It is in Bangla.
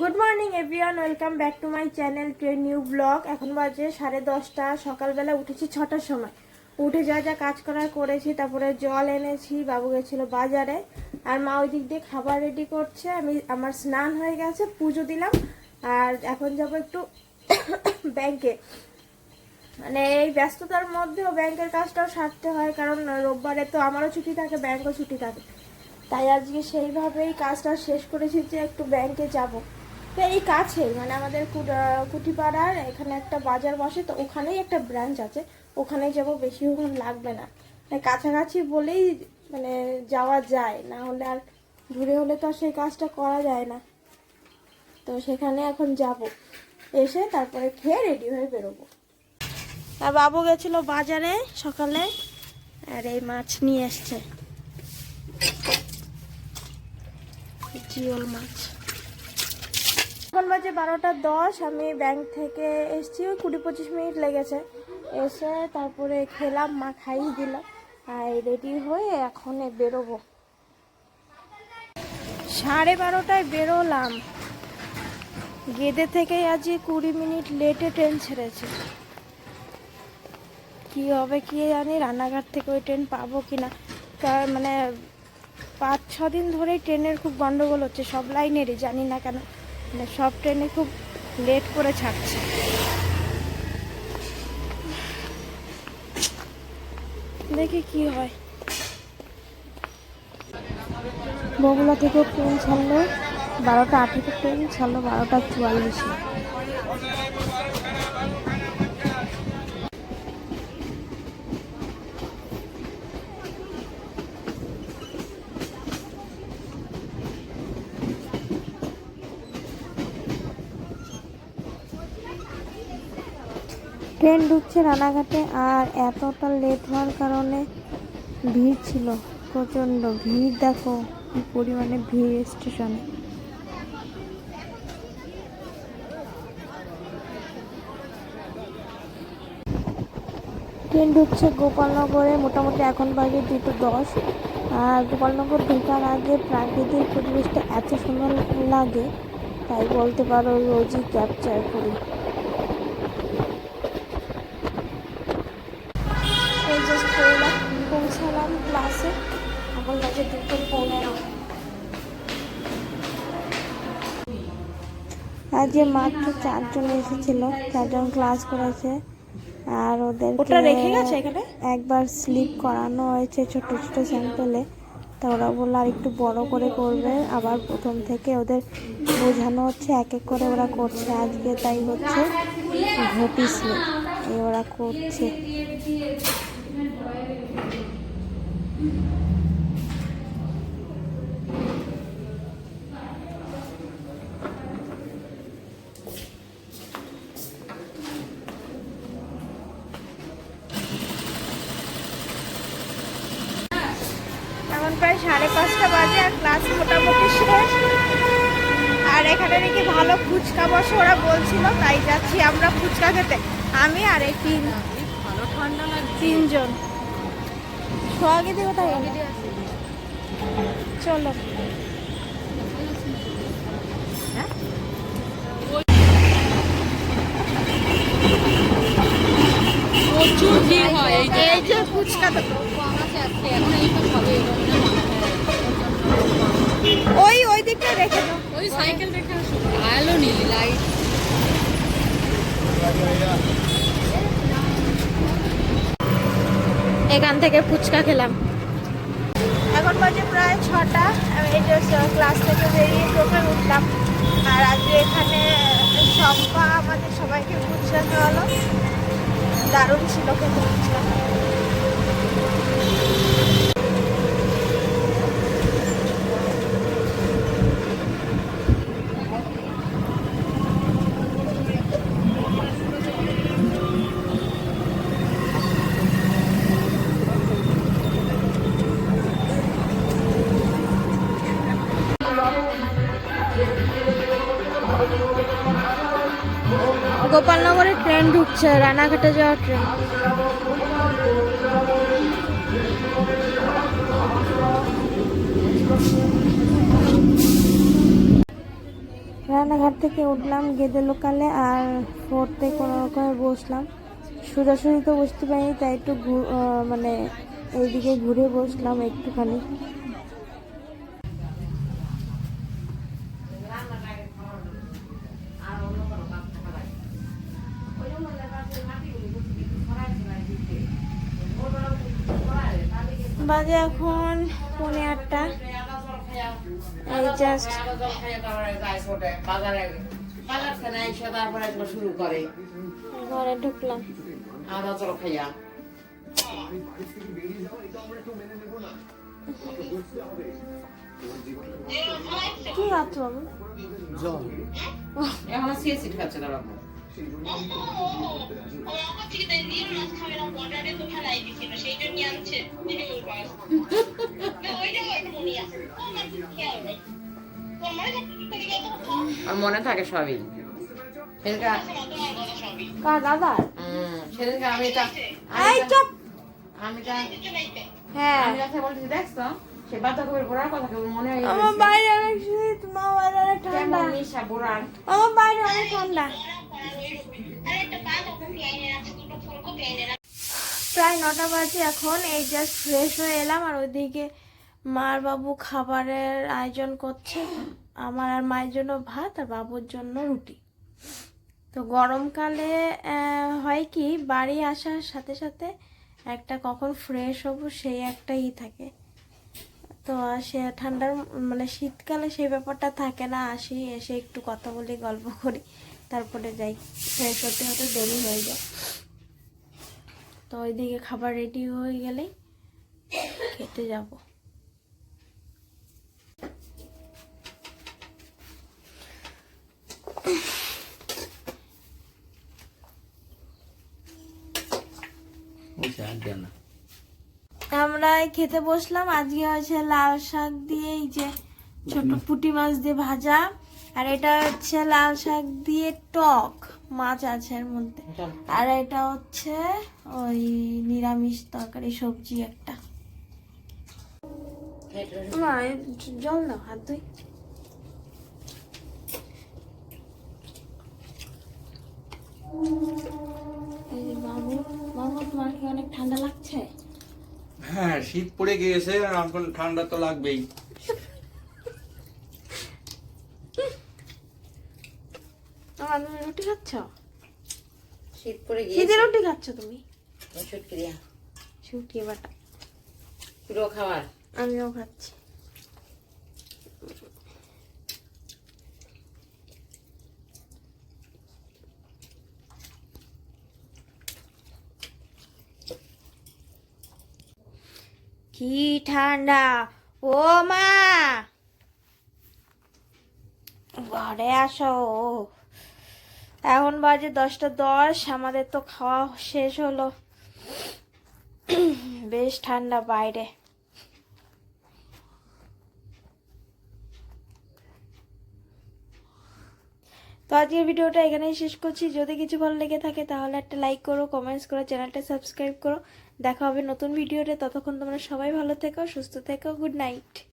Good morning everyone welcome back to my channel train new vlog এখন বাজে সাড়ে দশটা। সকালবেলা উঠেছি ছটার সময়। উঠে যা যা কাজ করার করেছি, তারপরে জল এনেছি, বাবু গেছিল বাজারে। আর মা ওই দিক দিয়ে খাবার রেডি করছে। আমি, আমার স্নান হয়ে গেছে, পুজো দিলাম। আর এখন যাব একটু ব্যাংকে মানে এই ব্যস্ততার মধ্যেও ব্যাংকের কাজটাও সারতে হয়, কারণ রোববারে তো আমারও ছুটি থাকে ব্যাংকও ছুটি থাকে। তাই আজকে সেইভাবেই কাজটা শেষ করেছি যে একটু ব্যাংকে যাব। তো এই কাছে মানে আমাদের কুটিপাড়ার এখানে একটা বাজার বসে, তো ওখানেই একটা ব্রাঞ্চ আছে। ওখানে যাব বেশিক্ষণ লাগবে না। মানে কাছাকাছি বলেই মানে যাওয়া যায়, না হলে আর দূরে হলে তো আর সেই কাজটা করা যায় না। তো সেখানে এখন যাব। এসে তারপরে খেয়ে রেডি হয়ে বেরোবো। আর বাবু গেছিল বাজারে সকালে, আর এই মাছ নিয়ে এসছে। জিওল মাছ। এখন বাজে বারোটা দশ, আমি ব্যাংক থেকে এসেছি, ওই কুড়ি পঁচিশ মিনিট লেগেছে। এসে তারপরে খেলাম, মা খাইয়ে দিল। আর রেডি হয়ে এখন বেরোবো। সাড়ে বারোটায় বেরোলাম। গেদে থেকে আজকে কুড়ি মিনিট লেটে ট্রেন ছেড়েছে। কি হবে কি জানি, রান্নাঘাট থেকে ওই ট্রেন পাবো কিনা। কার- মানে পাঁচ ছ দিন ধরেই ট্রেনের খুব গন্ডগোল হচ্ছে, সব লাইনেরই জানি না কেন। মানে সব ট্রেনে খুব লেট করে ছাড়ছে। দেখি কি হয়। বগুলা থেকে ট্রেন ছাড়লো, বারোটা আঠেরো ট্রেন ছাড়লো, বারোটা চুয়াল্লিশে। ট্রেন ঢুকছে রানাঘাটে আর এতটা লেট হওয়ার কারণে ভিড় ছিল, প্রচণ্ড ভিড়, দেখো কি পরিমাণে ভিড় স্টেশনে ট্রেন ঢুকছে গোপালনগরে, মোটামুটি এখন বাজে দুটো দশ। আর গোপালনগর ঢোকার আগে প্রাকৃতিক পরিবেশটা এত সুন্দর লাগে, তাই বলতে পারো রোজই ক্যাপচার করি। বাজে দুটো পনেরো আজকে মাত্র চারজন এসেছিল চারজন ক্লাস করেছে আর ওদের ওটা রেখে গেছে এখানে? একবার স্লিপ করানো হয়েছে ছোট ছোট স্যাম্পলে তা ওরা বলল আর একটু বড় করে করবে। আবার প্রথম থেকে ওদের বোঝানো হচ্ছে এক এক করে ওরা করছে। আজকে তাই হচ্ছে ঘটি স্লিপ এই ওরা করছে এখন প্রায় সাড়ে পাঁচটা বাজে আর ক্লাস মোটামুটি শেষ। আর এখানে নাকি ভালো ফুচকা বসে ওরা বলছিল তাই যাচ্ছি আমরা ফুচকা খেতে। আমি আর এই তিন ভালো ঠান্ডা তিনজন কোথায়? চলো। প্রচুর ভিড় হয় এই যে। ফুচকা ওই ওই দিকটা রেখে দাও। ওই সাইকেল রেখে আসো। আলো নীল লাইট এখান থেকে ফুচকা খেলাম। এখন বাজে প্রায় ছটা। আমি এই ক্লাস থেকে বেরিয়ে টোকে উঠলাম। আর আজকে এখানে সম্পা আমাদের সবাইকে ফুচকা খাওয়ালো। দারুণ ছিল খেতে ফুচকা। ট্রেন ঢুকছে, রানাঘাটে যাওয়ার ট্রেন। রানাঘাট থেকে উঠলাম গেদে লোকালে আর পড়তে কোনো রকমে বসলাম। সোজাসুজি তো বসতে পারিনি, তাই একটু মানে এইদিকে ঘুরে বসলাম একটুখানি। বাজে এখন পৌনে আটটা। এই জাস্ট শুরু করে ঘরে ঢুকলাম। আদা চলো খাইয়া কি খাচ্ছ বাবু? এখন সিএসি খাচ্ছে না বাবু। আর মনে থাকে সবই। সেদিনকে আমি এটা আমি হ্যাঁ। আমি যাকে বলছি দেখছ? সে বাঁধাকপির বোড়ার কথা কেবল মনে হয়ে আমার বাইরে অনেক শীত মা বাইরে অনেক ঠান্ডা। আমার বাইরে অনেক ঠান্ডা। প্রায় নটা বাজে এখন, এই জাস্ট ফ্রেশ হয়ে এলাম আর ওইদিকে মার বাবু খাবারের আয়োজন করছে, আমার আর মায়ের জন্য ভাত আর বাবুর জন্য রুটি। তো গরমকালে হয় কি, বাড়ি আসার সাথে সাথে একটা কখন ফ্রেশ হব সেই একটা ই থাকে। তো সে ঠান্ডার মানে শীতকালে সেই ব্যাপারটা থাকে না, আসি, এসে একটু কথা বলি, গল্প করি। তারপরে যাই। ফ্রেশ হতে হতে দেরি হয়ে যায়। তো ওইদিকে খাবার রেডি হয়ে গেলেই খেতে যাব। আমরা খেতে বসলাম। আজকে হচ্ছে লাল শাক দিয়ে এই যে ছোট পুঁটি মাছ দিয়ে ভাজা। আর এটা হচ্ছে লাল শাক দিয়ে টক মাছ আছে এর মধ্যে। আর এটা হচ্ছে ওই নিরামিষ তরকারি সবজি একটা। জল দাও হাত ধুই। বাবু বাবু তোমার কি অনেক ঠান্ডা লাগছে? হ্যাঁ শীত পড়ে গিয়েছে আর এখন ঠান্ডা তো লাগবেই আমার তুমি রুটি খাচ্ছ? শীত পড়ে শীতে গিয়েছে রুটি খাচ্ছ তুমি? বাটা। পুরো খাবার? আমিও খাচ্ছি। কি ঠান্ডা। ও মা! ঘরে আসো। এখন বাজে দশটা দশ, আমাদের তো খাওয়া শেষ হলো। বেশ ঠান্ডা বাইরে। তো আজকের ভিডিওটা এখানেই শেষ করছি। যদি কিছু ভালো লেগে থাকে, তাহলে একটা লাইক করো কমেন্টস করো, চ্যানেলটা সাবস্ক্রাইব করো। দেখা হবে নতুন ভিডিওতে। ততক্ষণ তোমরা সবাই ভালো থেকো, সুস্থ থেকো গুড নাইট